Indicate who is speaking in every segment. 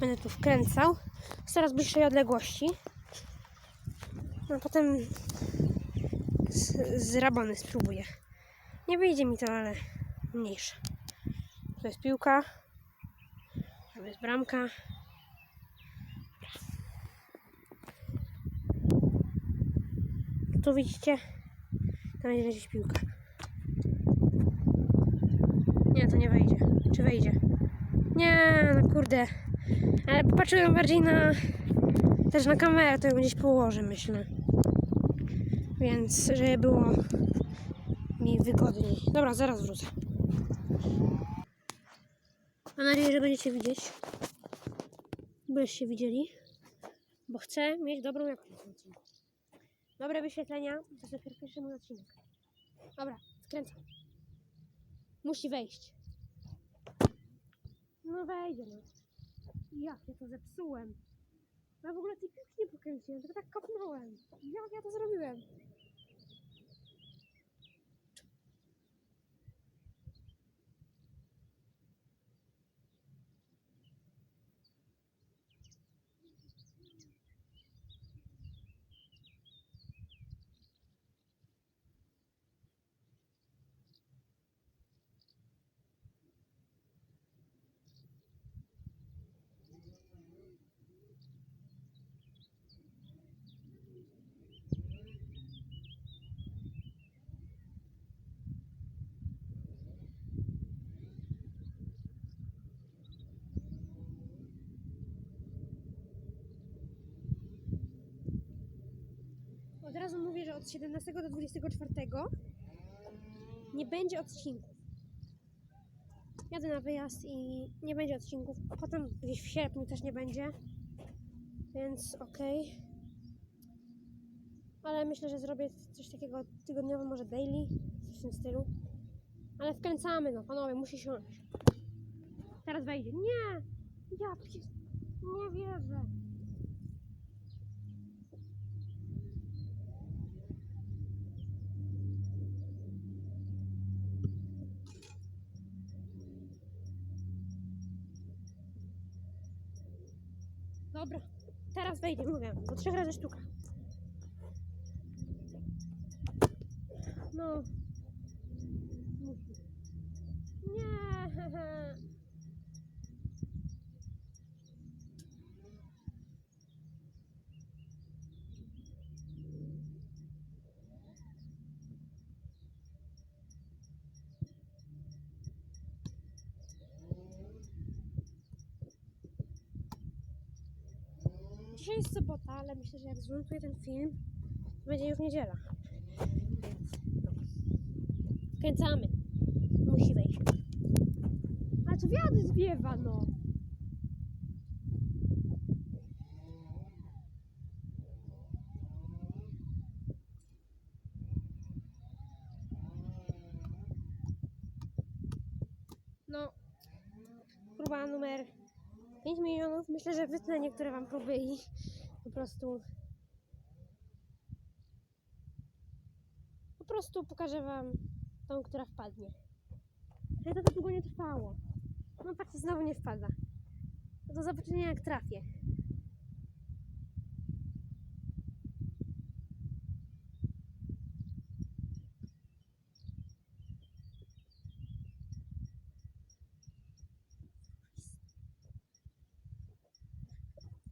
Speaker 1: Będę tu wkręcał z coraz bliższej odległości. No potem z, z rabony spróbuję. Nie wyjdzie mi to, ale mniejsze. To jest piłka. Tam jest bramka. Tu widzicie? Tam będzie lecieć piłka. Nie, to nie wejdzie. Czy wejdzie? Nie, no kurde. Ale patrzyłem bardziej na... Też na kamerę, to ją gdzieś położę, myślę. Więc, żeby było mi wygodniej. Dobra, zaraz wrócę. Mam nadzieję, że będziecie widzieć. Byście widzieli. Bo chcę mieć dobrą jakość. Dobre wyświetlenia. To jest pierwszy mój odcinek. Dobra, skręcam. Musi wejść. No wejdzie, no. Jak ja to zepsułem. Ja w ogóle tej piłki nie pokręciłem, tylko tak kopnąłem. Jak ja to zrobiłem? Od razu mówię, że od 17 do 24 nie będzie odcinków. Jadę na wyjazd i nie będzie odcinków. Potem gdzieś w sierpniu też nie będzie. Więc okej. Ale myślę, że zrobię coś takiego tygodniowo, może daily, coś w tym stylu. Ale wkręcamy, no panowie, musi siąść. Teraz wejdzie. Nie! Ja. Nie wierzę. Dobra, teraz wejdzie, mówię, po trzech razy sztuka. No. Musi. Nie. jest sobota, ale myślę, że jak zmontuję ten film, to będzie już niedziela. Więc no. Kręcamy. Musi wejść. A co wiatr zwiewa. No, Myślę, że wytnę niektóre wam próby i po prostu po prostu pokażę wam tą, która wpadnie. Ale to tak długo nie trwało. No patrzcie, znowu nie wpada. No Do jak trafię.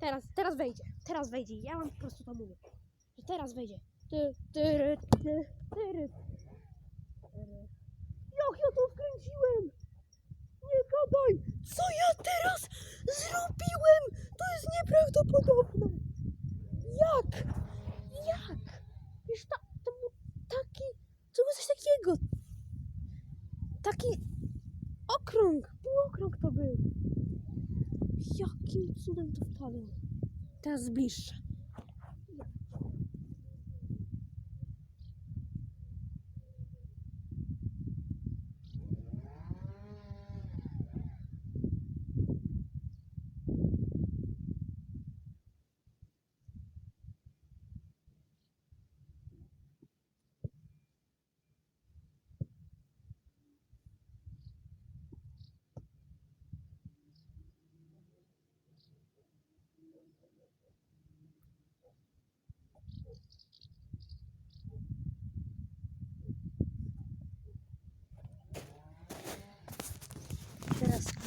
Speaker 1: Teraz, teraz wejdzie. Teraz wejdzie. Ja wam po prostu to mówię. Że teraz wejdzie. Ty, ty, tyry. Tyry. Jak ja to wkręciłem? Nie gadaj! Co ja teraz zrobiłem? To jest nieprawdopodobne. Jak? Jak? Wiesz, ta, to był taki... To było coś takiego. Taki okrąg. Półokrąg to był. Jakim cudem to wpadło? Teraz bliższe.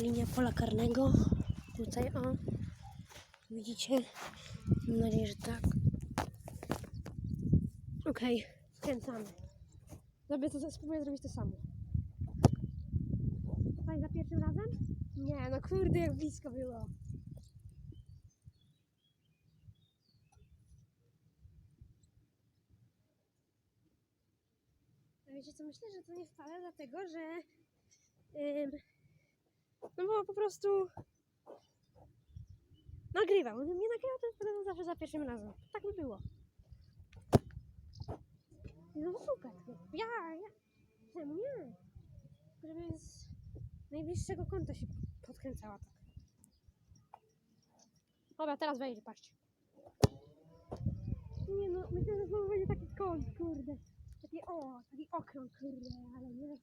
Speaker 1: Linia pola karnego. Tutaj o. Widzicie? Mam nadzieję, że tak. Okej, skręcamy. Zrobię to, spróbuję zrobić to samo. Tutaj za pierwszym razem? Nie, no kurde, jak blisko było. Wiecie co, myślę, że to nie wcale dlatego, że ym, no bo po prostu nagrywam. Gdybym nie nagrywał, to zawsze za pierwszym razem. Tak by było. No super. Ja, ja. Czemu nie? Żeby z najbliższego kąta się podkręcała tak. Dobra, teraz wejdzie, patrzcie. Nie no, myślę, że znowu będzie taki kąt, kurde. Taki o, taki okrąg, kurde, ale nie.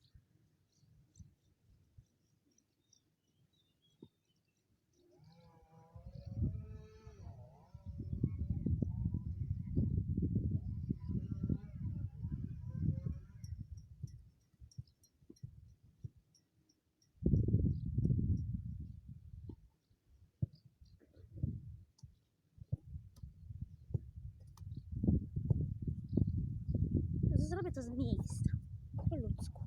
Speaker 1: To z miejsca. Po ludzku.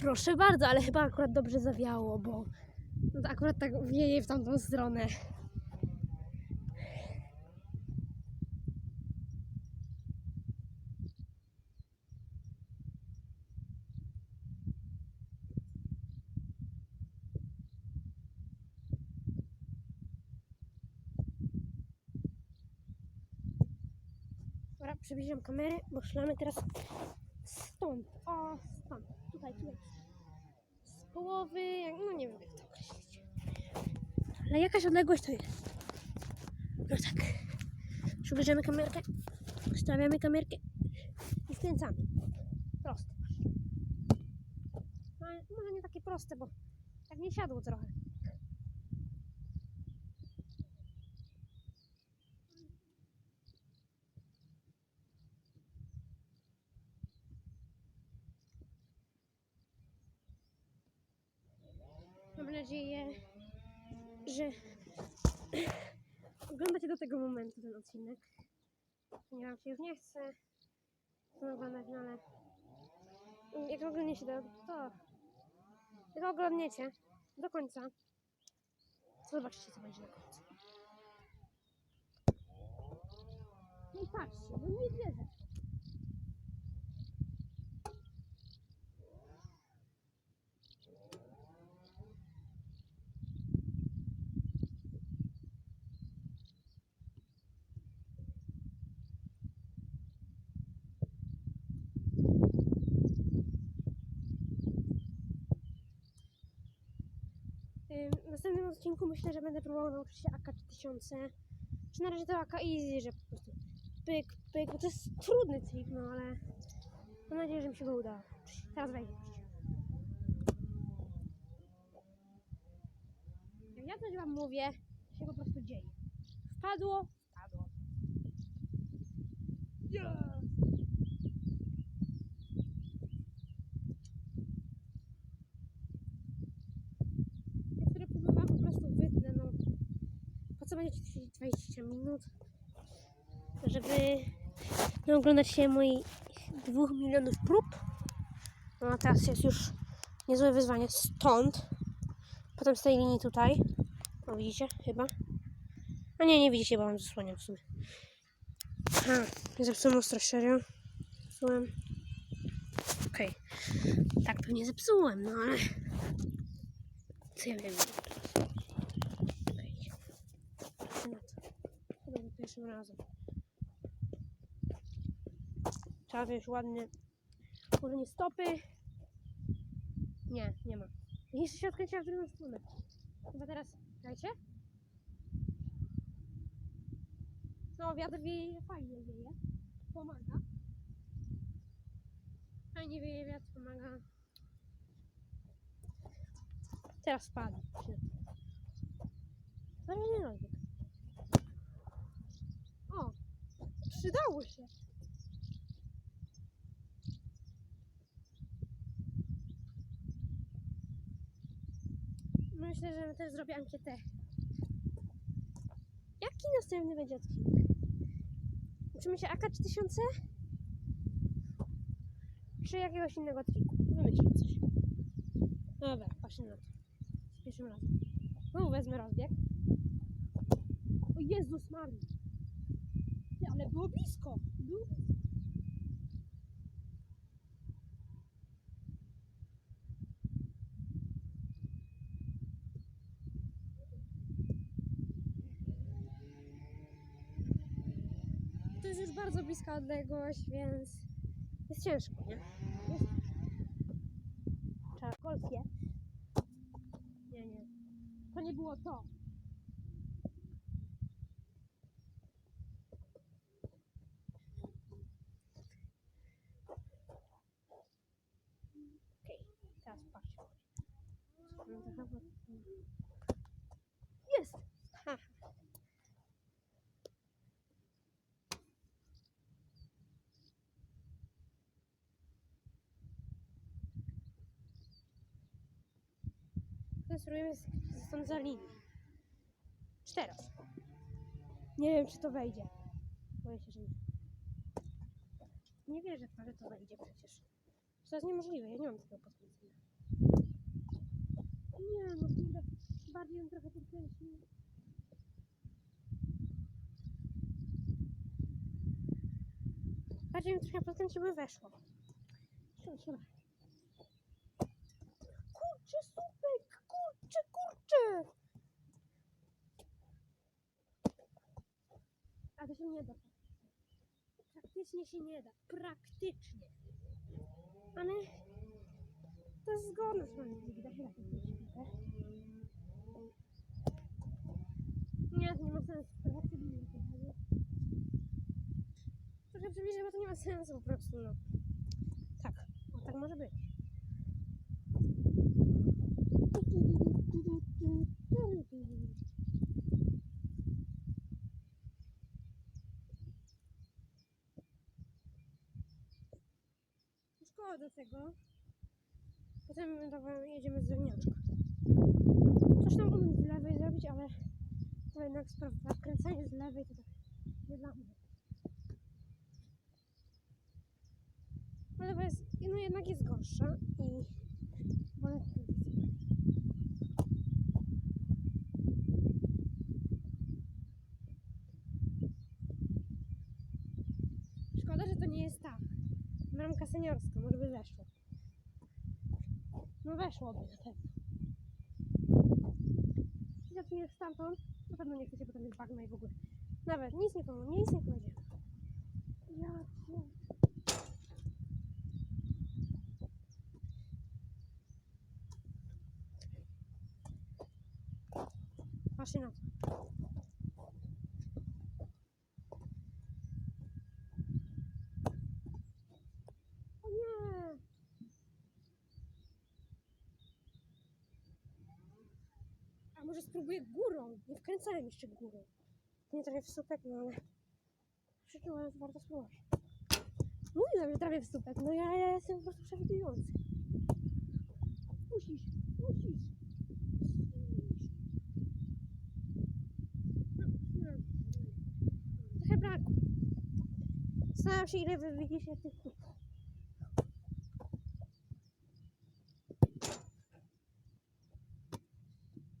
Speaker 1: Proszę bardzo, ale chyba akurat dobrze zawiało, bo no akurat tak wieje w tamtą stronę. Dobra, przybliżam kamerę, bo szlamy teraz stąd. O, stąd. Tutaj, tutaj. Z połowy, no nie wiem jak to określić. Ale jakaś odległość to jest. No tak. Przybliżamy kamerkę, stawiamy kamerkę i skręcamy. Proste. No, może nie takie proste, bo tak nie siadło trochę. Nadzieję, że oglądacie do tego momentu ten odcinek. Nie wam się już nie chce to oglądać, no ale jak oglądniecie to, to jak oglądniecie do końca, to zobaczycie co będzie na końcu. No i patrzcie, no nie wierzę. W następnym odcinku myślę, że będę próbował nauczyć się AK 3000. Czy na razie to AK Easy, że po prostu pyk, pyk, bo to jest trudny trik, no ale mam nadzieję, że mi się go uda. Teraz wejdzie. Jak ja coś wam mówię, się po prostu dzieje. Wpadło, wpadło. Yeah! Niektóre próbowałam po prostu wytnę, no. Po co będziecie tu siedzieć 20 minut? Żeby nie oglądać się moich dwóch milionów prób. No a teraz jest już niezłe wyzwanie stąd. Potem z tej linii tutaj. O, widzicie? Chyba. A nie, nie widzicie, bo mam zasłaniam w sumie. A, nie zepsułem ostrość, serio. Zepsułem. Okej. Tak pewnie zepsułem, no ale... Co ja wiem? Wejdź. No to. Chyba za pierwszym razem. Trzeba wziąć ładnie. Może nie stopy. Nie, nie ma. Jeszcze się odkręciła w drugą stronę. Chyba teraz. Dajcie. No, wiatr wieje, fajnie wieje. Pomaga. Fajnie wieje, wiatr pomaga. Teraz spadł. No nie, nie przydało się. Myślę, że też zrobię ankietę. Jaki następny będzie odcinek? Uczymy się AK 3000? Czy jakiegoś innego triku? Wymyślę coś. Dobra, patrzę na to. Z pierwszym razem. No, wezmę rozbieg. O Jezus Maria! Ale było blisko. Było blisko. To jest już bardzo bliska odległość, więc jest ciężko, nie? Jest. Trzeba golfie. Nie, nie. To nie było to. Okej, teraz patrzcie. Jest! Ha. Z- stąd za linię. Czy teraz? Nie wiem, czy to wejdzie. Boję się, że nie. Nie wierzę w to, że to wejdzie przecież. To jest niemożliwe, ja nie mam takiego podkręcenia. Nie, no kurde, bardziej bym trochę podkręcił. Bardziej bym trochę podkręcił, by weszło. Kurczę, słupek! Kurczę, kurczę! A to się nie da. Praktycznie się nie da. Praktycznie. Ale to jest zgodne z moim. Nie, to nie ma sensu. Trochę przybliżę bo to nie ma sensu po prostu, no. Tak, tak może być. Szkoda tego. Potem jedziemy z zewnętrzka. Coś tam umiem z lewej zrobić, ale to jednak sprawa. Kręcenie z lewej to tak nie dla mnie. Ale jest, no jednak jest gorsza i wolę. Szkoda, że to nie jest ta bramka seniorska, może by weszło. No weszłoby na pewno. Jeśli zaczniesz stamtąd, na pewno nie chcecie potem mieć bagna i w ogóle. Nawet nic nie pomoże, nic nie pomoże. Ja cię... Patrzcie na to. O nie! Spróbuję górą? Nie wkręcałem jeszcze górą. Nie trafię w słupek, no ale... Przeczułem, że warto spróbować. Mówiłem, że trafię w słupek. No ja, ja jestem po prostu przewidujący. Musisz, musisz. Trochę braku. Zastanawiam się, ile wy widzicie tych kół.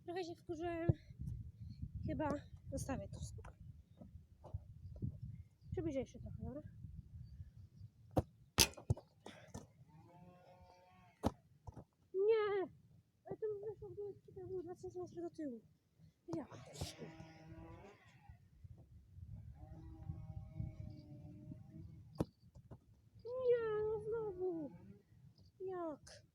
Speaker 1: Trochę się wkurzyłem. Chyba zostawię to stóp. Przybliżę jeszcze trochę, dobra? Nie! Ale to bym weszło w dół, to było 2 cm do tyłu. Ja. Nie, no znowu. Jak?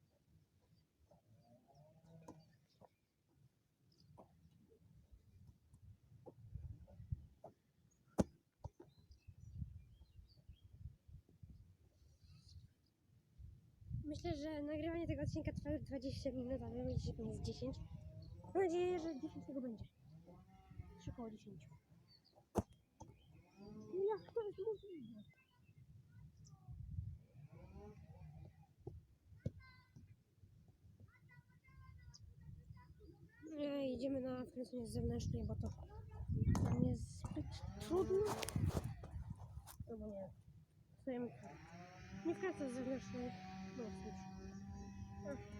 Speaker 1: Myślę, że nagrywanie tego odcinka trwa już 20 minut, ale wy będziecie pewnie z 10. Mam nadzieję, że 10 tego będzie. Czy około 10. Jak to jest możliwe? idziemy na wkręcenie zewnętrznej, bo to nie jest zbyt trudno. Albo nie. Tu. Nie wkręcę zewnętrznej. Cóż. Ach.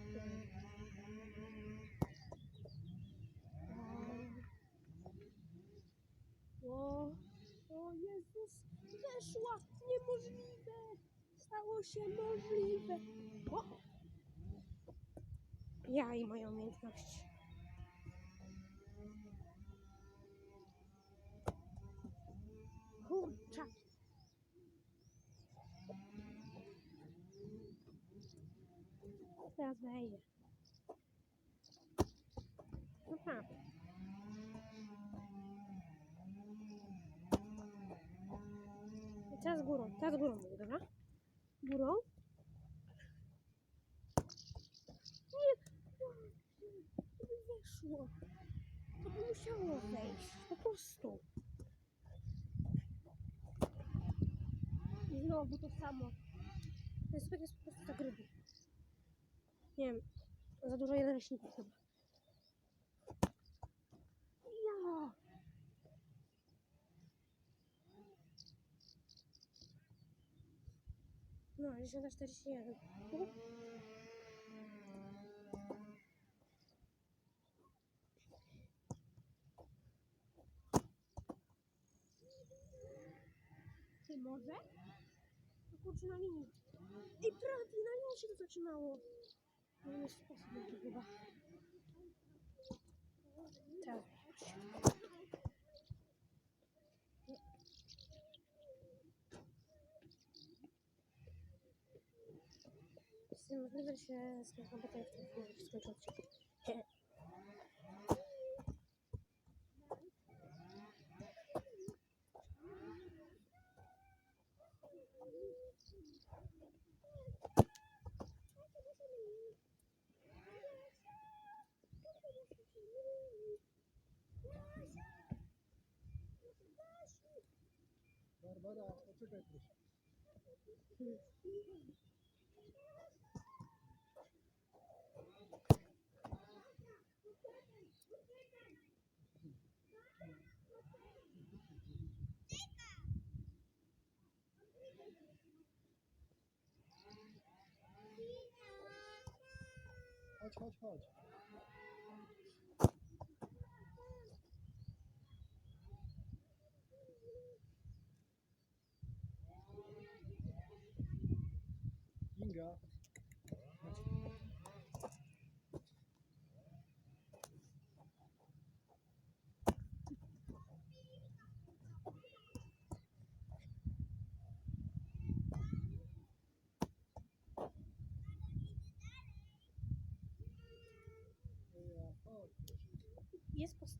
Speaker 1: O, o Jezus, weszła! Niemożliwe! Stało się możliwe! O! Ja i moja umiejętność. Teraz wejdzie. No tak. I teraz górą, teraz górą dobra? Górą. Weszło. To by musiało wejść. Po prostu. I znowu to samo. Jest, to jest po prostu tak gruby. Nie wiem, za dużo jeden leśników chyba. Ja! No, 1041. Ty może? No kurczę, na linii. Ej, prawie na linii się to zaczynało. Sposób na to chyba. Jest możliwe, że w tym momencie
Speaker 2: 他悄悄。Inga. Ja, chodź, proszę.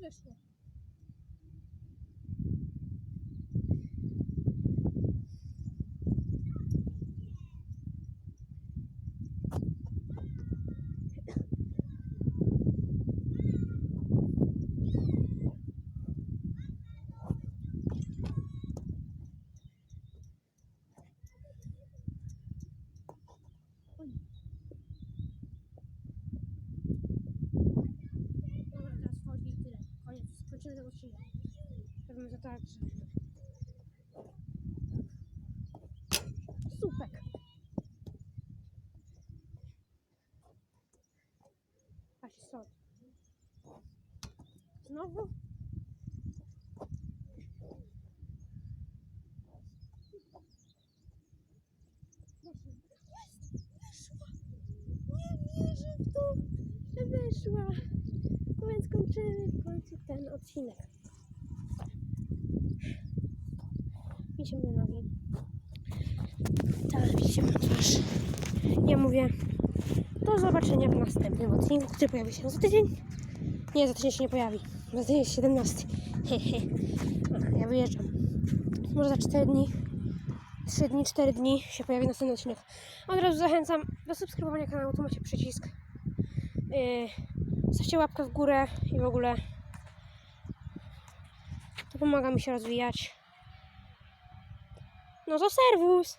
Speaker 1: Jest Odcinek. Robimy to tak. Supek. Patrz, stąd. Znowu? Weszła! Nie wierzę w to, że weszła. W końcu ten odcinek. Idziemy na nogi. Tak, idziemy twarz. Ja mówię do zobaczenia w następnym odcinku, który pojawi się za tydzień. Nie, za tydzień się nie pojawi. Za tydzień jest 17. Hehe. Ja wyjeżdżam. Może za 4 dni. 3 dni, 4 dni się pojawi następny odcinek. Od razu zachęcam do subskrybowania kanału, tu macie przycisk. Yy, Zostawcie łapkę w górę i w ogóle to pomaga mi się rozwijać. No to serwus!